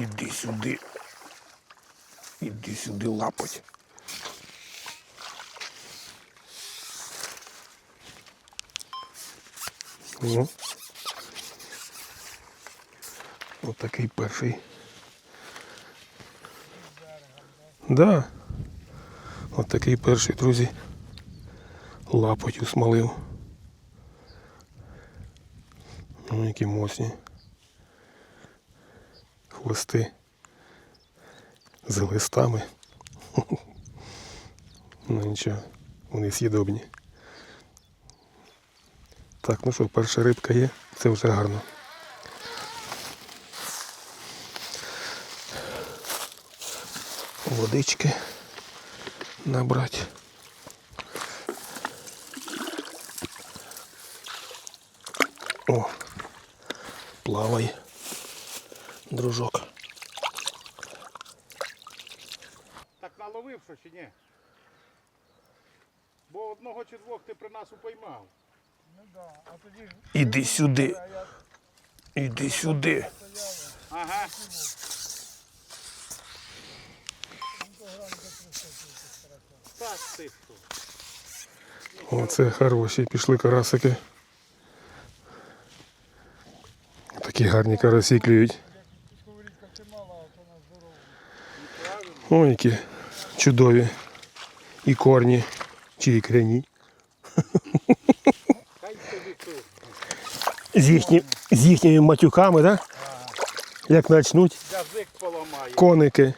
Іди сюди. Іди сюди лапать. Ну. Отакий перший. Да. Отакий перший, друзі. Лапоть усмалив. Ну, які моцні. Хвости з листами. Ну нічого, вони з'їдобні. Так, ну що, перша рибка є, це вже гарно. Водички набрати. О, плавай, дружок. Так наловив, що чи ні? Бо одного чи двох ти при нас упоймав. Ну да, а тоді ж Іди сюди, іди сюди. Ага. Так ти? Оце хороші пішли карасики. Такі гарні карасі клюють. сковорідка це мала, а то на здорову. Ой, які чудові. І корні, чи ікряні. З, їхні, з їхніми матюками, так? Да? Як почнуть Язик поламає. коники.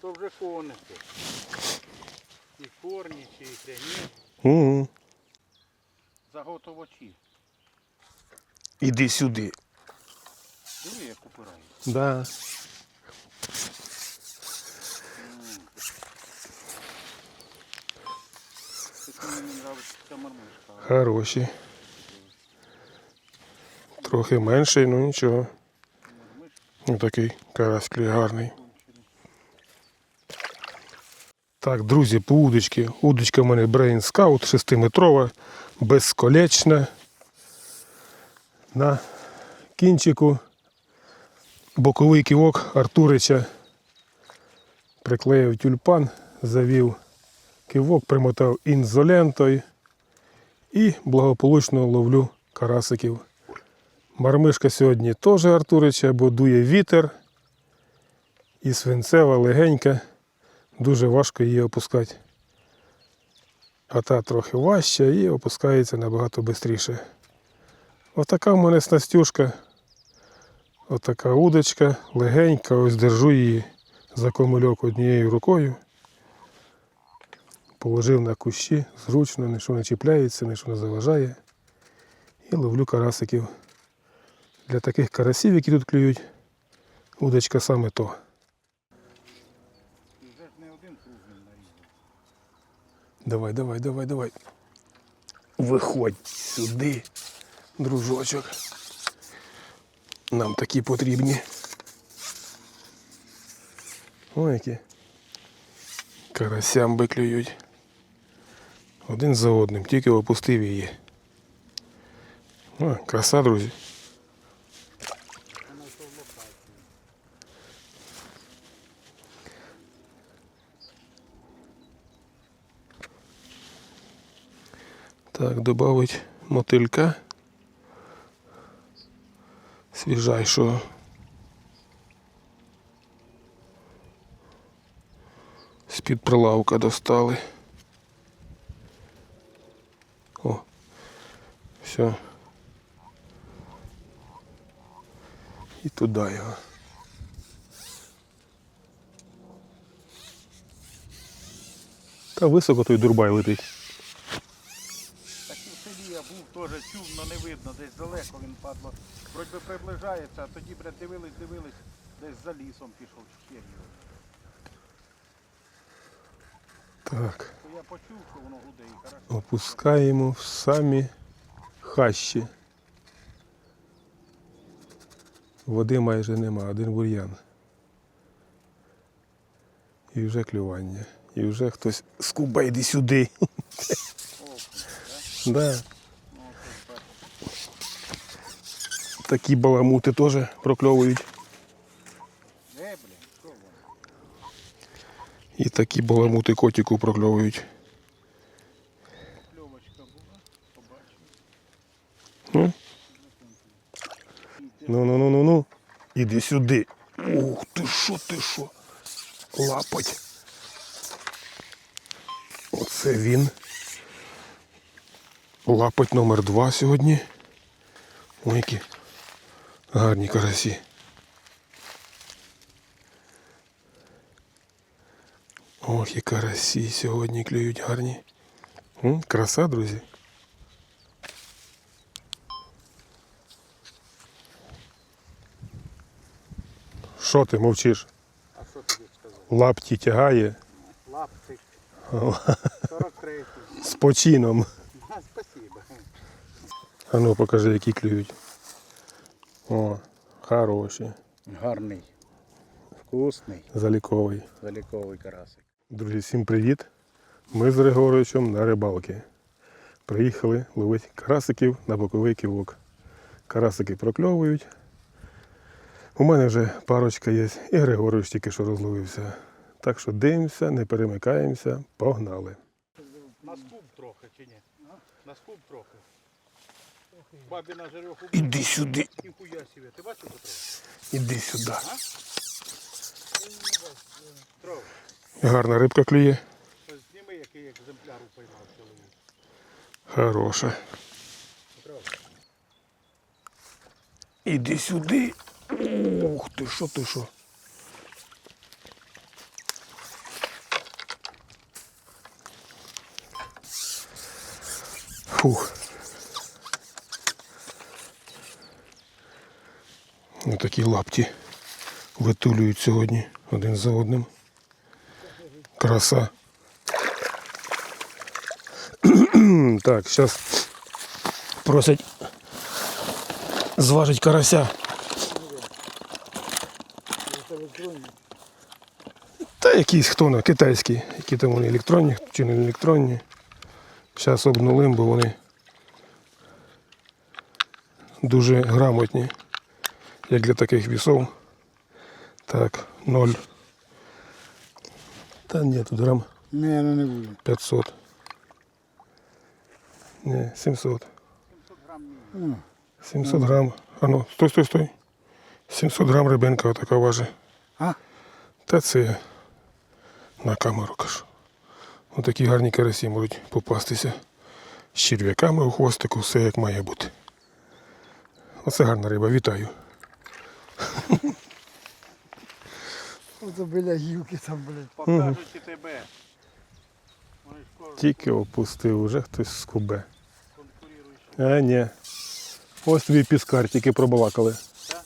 То вже коники. І корні, чи ікряні. Угу. Заготовочі. Іди сюди. Диви, як упирають. Да. Тут мені нравиться ця мармишка. Хороші. Трохи менший, ну нічого. Мармишка Ну такий карась клює гарний. Так, друзі, по удочці. Удочка в мене Brain Scout 6-метрова, безколечна. На кінчику боковий ківок Артурича. Приклеїв тюльпан, завів кивок, примотав інзолентою і благополучно ловлю карасиків. Мармишка сьогодні теж Артурича, бо дує вітер і свинцева легенька. Дуже важко її опускати. А та трохи важча і опускається набагато швидше. Отака в мене снастюшка. Отака удочка, легенька, ось держу її за комильок однією рукою. Положив на кущі, зручно, нічого не чіпляється, нічого не заважає. І ловлю карасиків. Для таких карасів, які тут клюють, удочка саме то. Давай, давай, давай, давай. Виходь сюди, дружочок. Нам такі потрібні. Ой, які. Карасям клюють. Один за одним, тільки опустив її. О, краса, друзі. Так, добавить мотилька. Свіжайшого. З-під прилавка достали. Все. І туди його. Та високо той дурбай летить. Так в селі я був теж чув, але не видно, десь далеко він падло. Вроді би приближається, а тоді, блядь, дивились, дивились, десь за лісом пішов його. Так. Я почув, що воно гуде і хорошо. Опускаємо в самі хащі. Води майже нема, один бур'ян. І вже клювання. І вже хтось скуба йди сюди. да. Такі баламути теж прокльовують. І такі баламути котику прокльовують. Іди сюди. Ух ти що, ти що? Лапать. Оце він. Лапать номер два сьогодні. Ой, які гарні карасі. Ох, і карасі сьогодні клюють гарні. Краса, друзі. Що ти мовчиш? А що тобі сказав? Лапті тягає Лаптик. 43. з почином. Спасибо. А ну покажи, які клюють. О, хороші. Гарний. Вкусний. Заліковий. Заліковий карасик. Друзі, всім привіт. Ми з Григоровичем на рибалки. Приїхали ловити карасиків на боковий ківок. Карасики прокльовують. У мене вже парочка є, і Григорович тільки що розловився. Так що дивимося, не перемикаємося, погнали. На скуб трохи чи ні? На скуб трохи. Бабі на жарьоху. Іди сюди, Ніхуя себе. Ти бачив іди сюди. Трохи. Гарна рибка клює. Зніми, який екземпляр упіймав чоловік. Хороша. Іди сюди. Ух ти, що ти що? Фух. Такі лапті витулюють сьогодні один за одним. Краса. так, зараз просять зважить карася. Та якийсь хто на китайський, які там вони електронні чи не електронні. Зараз обнулим, бо вони дуже грамотні, як для таких вісов. Так, 0. Та ні, тут грам Ні, ну не буде. 500. Ні, 700. 700 грам. А ну, стой, стой, стой. 700 грам рибинка отака важить. А? Та це на камеру кажу. Отакі гарні карасі можуть попастися з черв'яками у хвостику, все як має бути. Оце гарна риба, вітаю. Ото біля гілки там, блядь. Покажуть і тебе. Тільки опустив, уже хтось скубе. А, ні. Ось тобі піскар, тільки пробалакали. Так?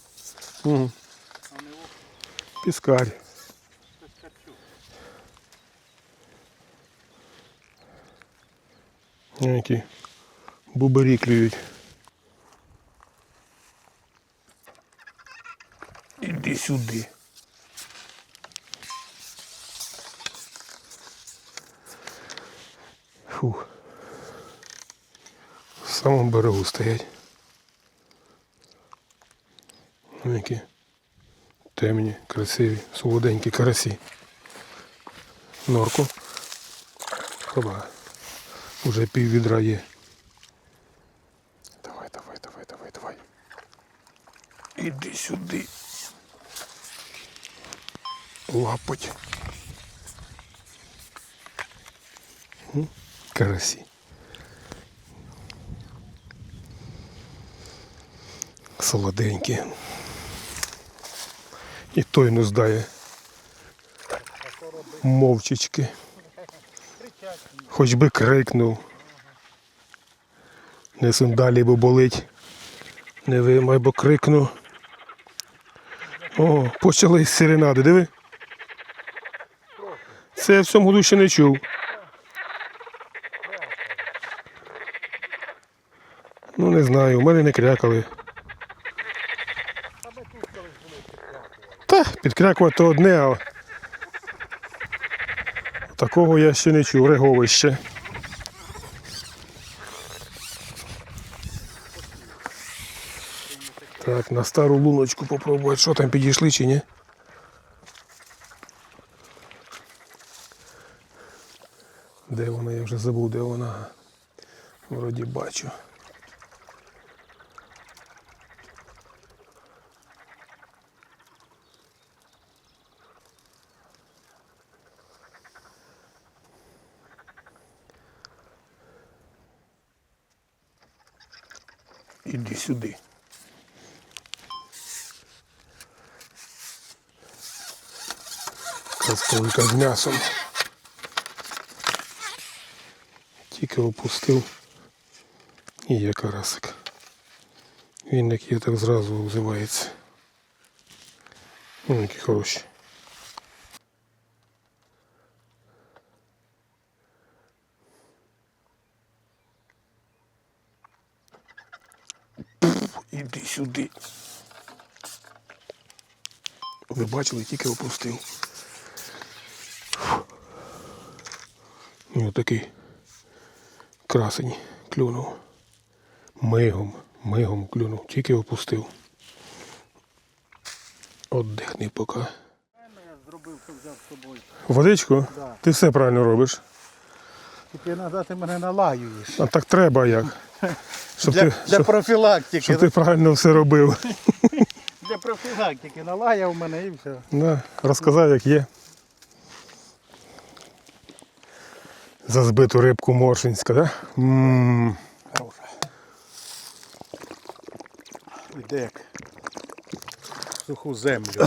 Угу. А не ох, Піскар. хтось качу. Ну, Які бубарі клюють. Іди сюди. Фух. В самому берегу стоять. Які темні, красиві, солоденькі карасі. Норку. Хоба. Уже пів відра є. Давай, давай, давай, давай, давай. Іди сюди. Лапоть. Карасі. Солоденькі. І той не здає. Мовчечки. Хоч би крикнув. Не сум далі, бо болить. Не вимай, бо крикну. О, почались серенади, диви. Це я в цьому году не чув. Ну не знаю, у мене не крякали. Підкрякувати одне, а такого я ще не чув, реговище. Так, на стару луночку попробувати, що там підійшли чи ні. Де вона? Я вже забув, де вона. Вроді бачу. Іди сюди. Каструлька з м'ясом. Тільки опустив і є карасик. Він як так зразу взивається. Ну, які хороші. Іди сюди. Ви бачили, тільки опустив. І отакий красень клюнув. Мигом, мигом клюнув, тільки опустив. Отдихни поки. Водичку? Да. Ти все правильно робиш. Тільки іноді ти мене налаюєш. А так треба як. Щоб, Для, ти, для щоб, профілактики. щоб ти правильно все робив. Для профілактики налаяв мене і все. Да, розказав, як є. За збиту рибку Моршинська, да? М, Хороша. Іде як суху землю.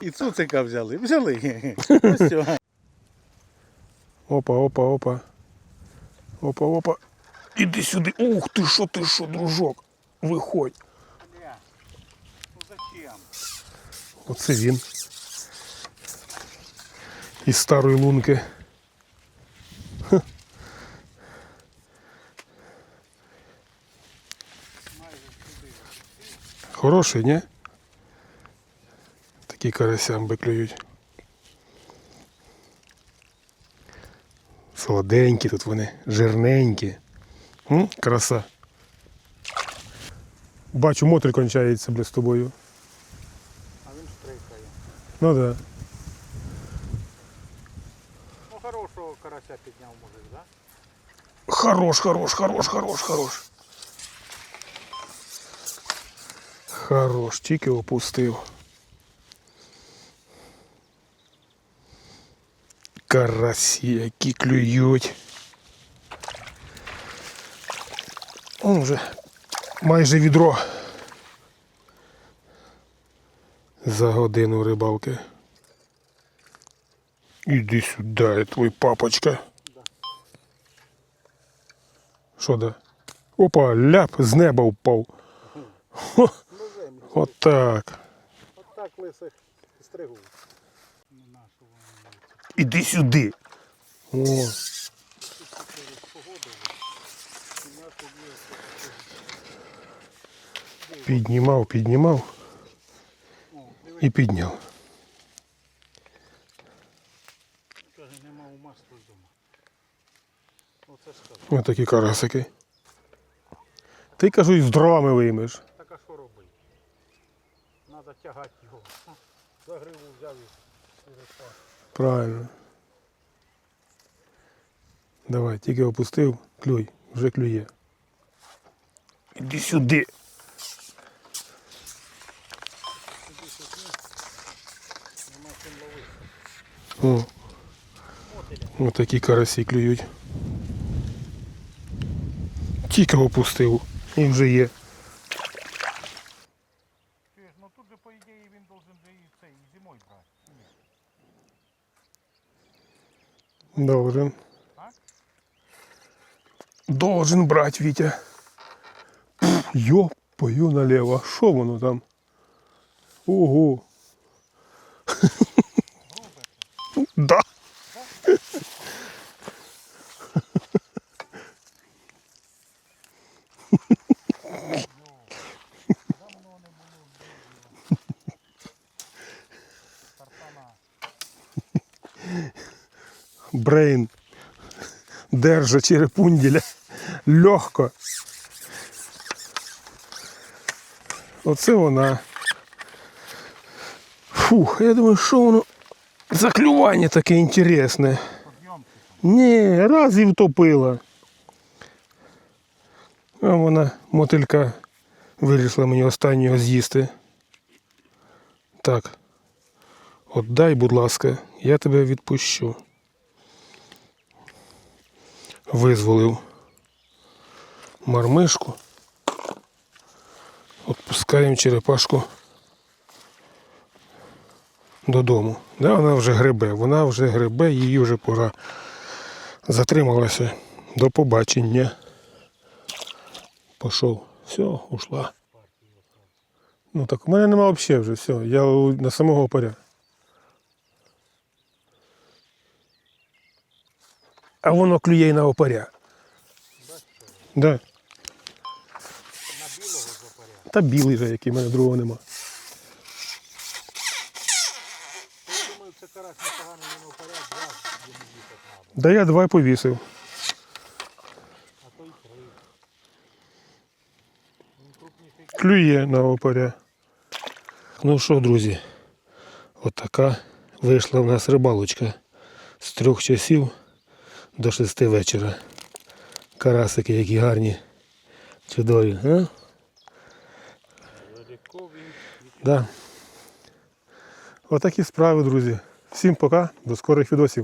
І цуцика взяли. Взяли. Ось. Опа, опа, опа. Опа, опа. Іди сюди. Ух ти що, ти що, дружок. Виходь. Оце він. Із старої лунки. Ха. Хороший, ні? Такі карасямби клюють. Солоденькі тут вони, жирненькі. М? Краса. Бачу, мотель кончається бля, з тобою. А він штрикає. Ну так. Да. Ну хорошого карася підняв мужик, да? Хорош, хорош, хорош, хорош, хорош. Хорош, тільки опустив. Карасі, які клюють. Он вже майже відро. За годину рибалки. Іди сюди, я твій папочка. Що да? Опа, ляп з неба впав. Отак. От так лисих стригу. Іди сюди. О. Піднімав, піднімав і підняв. Ось такі карасики. Ти кажу, і з дровами виймеш. Так а що робити? Треба тягати його. За гриву взяв і. Правильно. Давай, тільки опустив, клюй, вже клює. Іди сюди. О. Ось такі карасі клюють. Тільки опустив. І вже є. Ну тут же по ідеї він должен же і цей і зимою брати. Должен. Так? Должен брать, Вітя. Пф, Йопаю налево. Що воно там? Ого. Да. Брейн держа черепунділя. Легко. Оце вона. Фух, я думаю, що воно за клювання таке інтересне. Ні, раз і втопила. А вона мотилька вирішила мені останнього з'їсти. Так. От дай, будь ласка, я тебе відпущу. Визволив мармишку. Отпускаємо черепашку додому. Да, вона вже гребе, вона вже гребе, її вже пора затрималася. До побачення. Пішов. Все, ушла. Ну так у мене нема взагалі вже, все. Я на самого опаря. А воно клює на опаря. Да. Та білий же, який в мене другого нема. Я думаю, Да я два повісив. Клює на опаря. Ну що, друзі, отака вийшла в нас рибалочка з трьох часів до шести вечора. Карасики, які гарні, чудові. А? Да. Отакі справи, друзі. Всім пока, до скорих відосів.